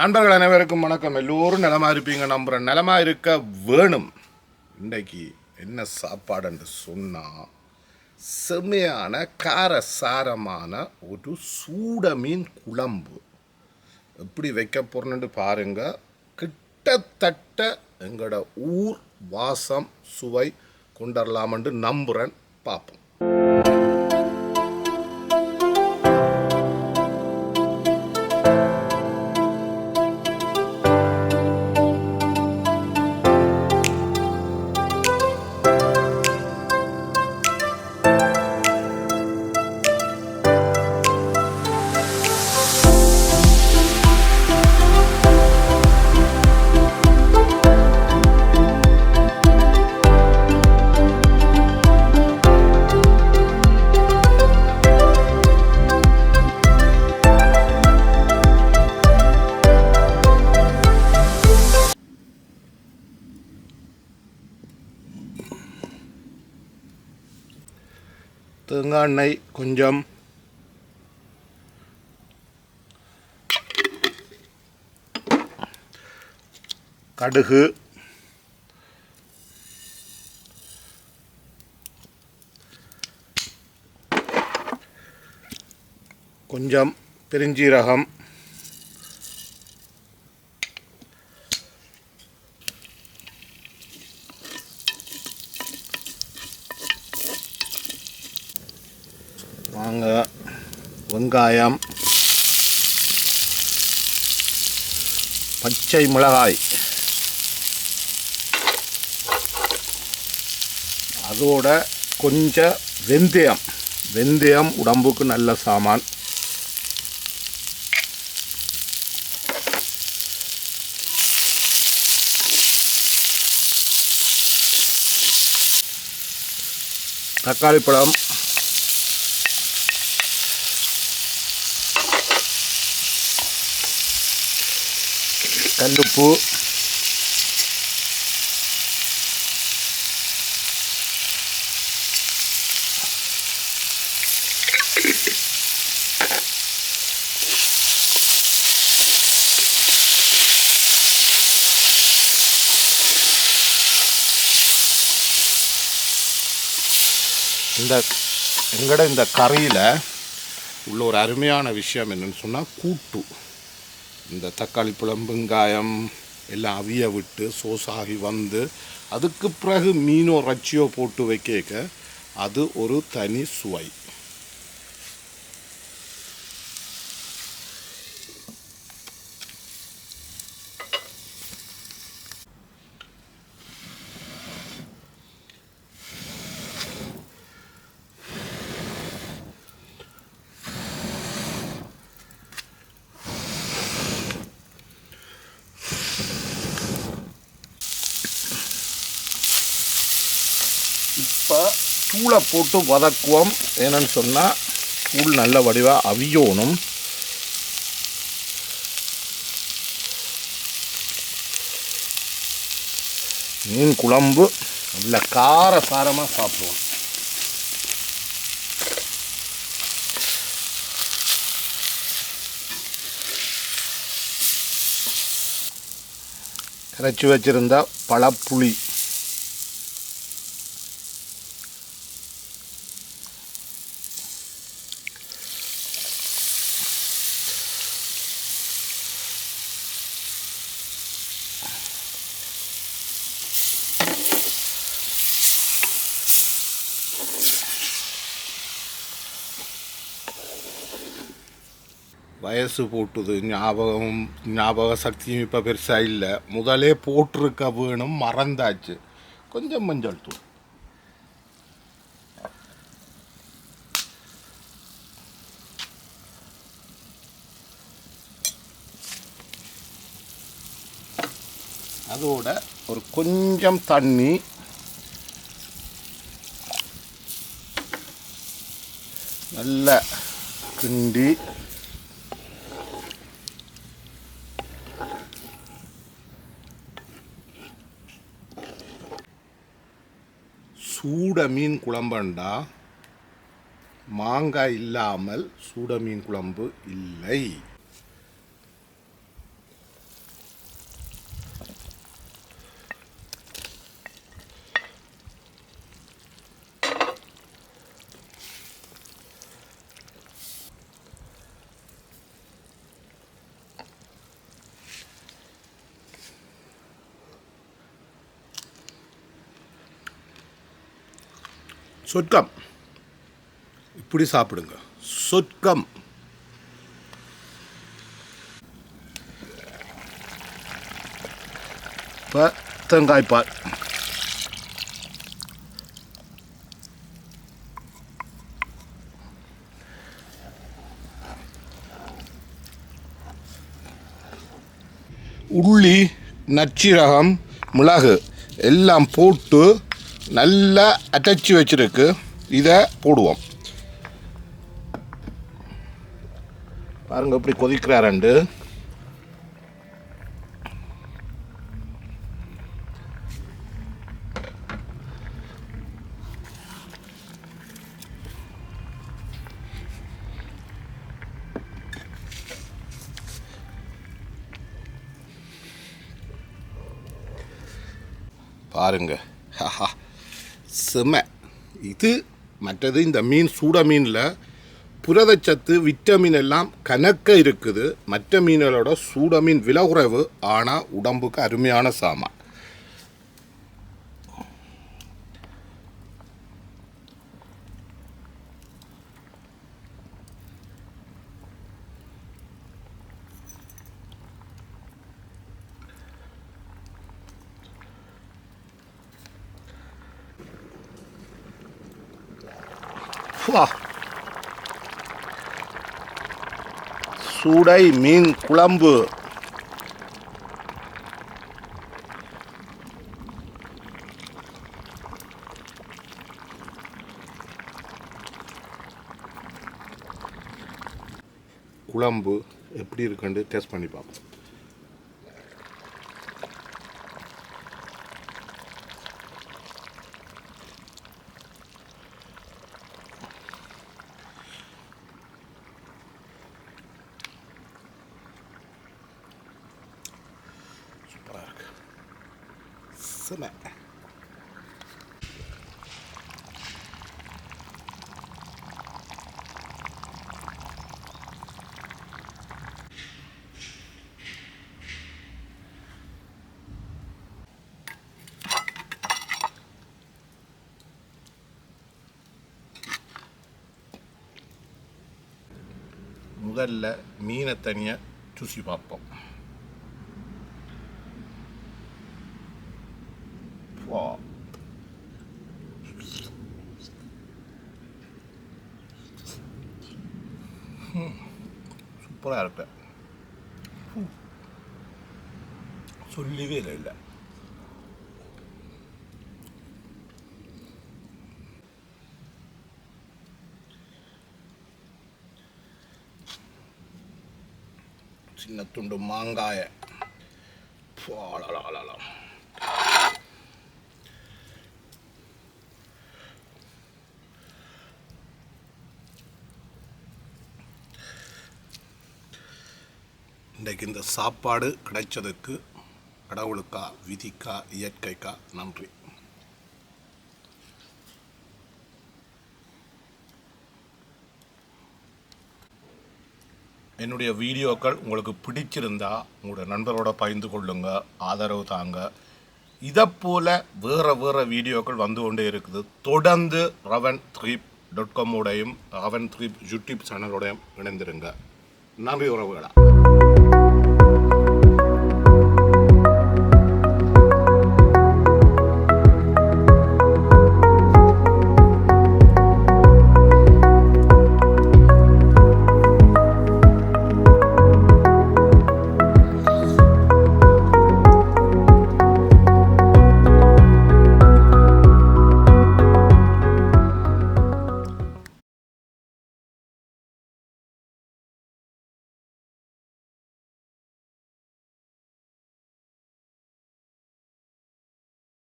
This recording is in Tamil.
நண்பர்கள் அனைவருக்கும் வணக்கம். எல்லோரும் நிலமா இருப்பீங்க நம்புகிறேன் நிலமா இருக்க வேணும். இன்றைக்கு என்ன சாப்பாடுன்னு சொன்னால் செம்மையான காரசாரமான ஒரு சூட மீன் குழம்பு. எப்படி வைக்க போகிறேன்னு பாருங்கள் கிட்டத்தட்ட எங்களோட ஊர் வாசம் சுவை கொண்டரலாம்னு நம்புகிறேன் பார்ப்போம். தேங்காய் எண்ணெய் கொஞ்சம். கடுகு. கொஞ்சம் பெருஞ்சீரகம். வெங்காயம் பச்சை மிளகாய் அதோட கொஞ்சம் வெந்தயம். வெந்தயம் உடம்புக்கு நல்ல சாமான். தக்காளி பழம் கல்லுப்பு. இந்த எங்கட இந்த கறியில் உள்ள ஒரு அருமையான விஷயம் என்னன்னு சொன்னால் கூட்டு. இந்த தக்காளி பழம் வெங்காயம் எல்லாம் அவிய விட்டு சோசாகி வந்து அதுக்கு பிறகு மீனோ ரச்சியோ போட்டு வைக்க அது ஒரு தனி சுவை இப்போ தூளை போட்டு வதக்குவோம். என்னன்னு சொன்னால் தூள் நல்ல வடிவாக அவியோணும். மீன் குழம்பு நல்ல கார சாரமாக சாப்பிடுவோம். இறைச்சி வச்சுருந்தா பழப்புளி. வயசு போட்டுது ஞாபகம் ஞாபக சக்தியும் இப்போ பெருசாக இல்லை. முதலே போட்டிருக்க வேணும் மறந்தாச்சு. கொஞ்சம் மஞ்சள் தூள். அதோட ஒரு கொஞ்சம் தண்ணி. நல்ல கிண்டி. சூட மீன் குழம்பண்டா? மாங்காய் இல்லாமல் சூட மீன் குழம்பு இல்லை. சொர்க்கம். இப்படி சாப்பிடுங்க. சொர்க்கம். இப்போ தேங்காய்ப்பால் உள்ளி நச்சீரகம் மிளகு எல்லாம் போட்டு நல்லா அடைச்சி வச்சிருக்கு. இதை போடுவோம். பாருங்கள் எப்படி கொதிக்கிறாரண்டு பாருங்க. ஹஹா. செம. இது மற்றது இந்த மீன் சூட மீனில் புரதச்சத்து விட்டமின் எல்லாம் கணக்க இருக்குது. மற்ற மீன்களோட சூட மீன் விலை குறைவு ஆனால் உடம்புக்கு அருமையான சாமான். சூடை மீன் குழம்பு. குழம்பு எப்படி இருக்குன்னு டேஸ்ட் பண்ணி பார்ப்போம் சூப்பராக இருக்கு செம முதல்ல மீனை தனியாக சுசி பார்ப்போம் வா சூப்பராக இருக்கு சொல்லவே இல்லை இல்லை சின்ன துண்டு மாங்காய போலலாம் இன்றைக்கு இந்த சாப்பாடு கிடைச்சதுக்கு கடவுளுக்கா விதிக்கா இயற்கைக்கா நன்றி. என்னுடைய வீடியோக்கள் உங்களுக்கு பிடிச்சிருந்தா உங்களோட நண்பரோட பகிர்ந்து கொள்ளுங்க ஆதரவு தாங்க. இதை வேறு வேறு வீடியோக்கள் வந்து கொண்டே இருக்குது. தொடர்ந்து ரவன் த்ரீப் டாட் காமோடையும் ரவன் த்ரீப் யூடியூப் சேனலோடையும் இணைந்திருங்க. நன்றி உறவுகளா.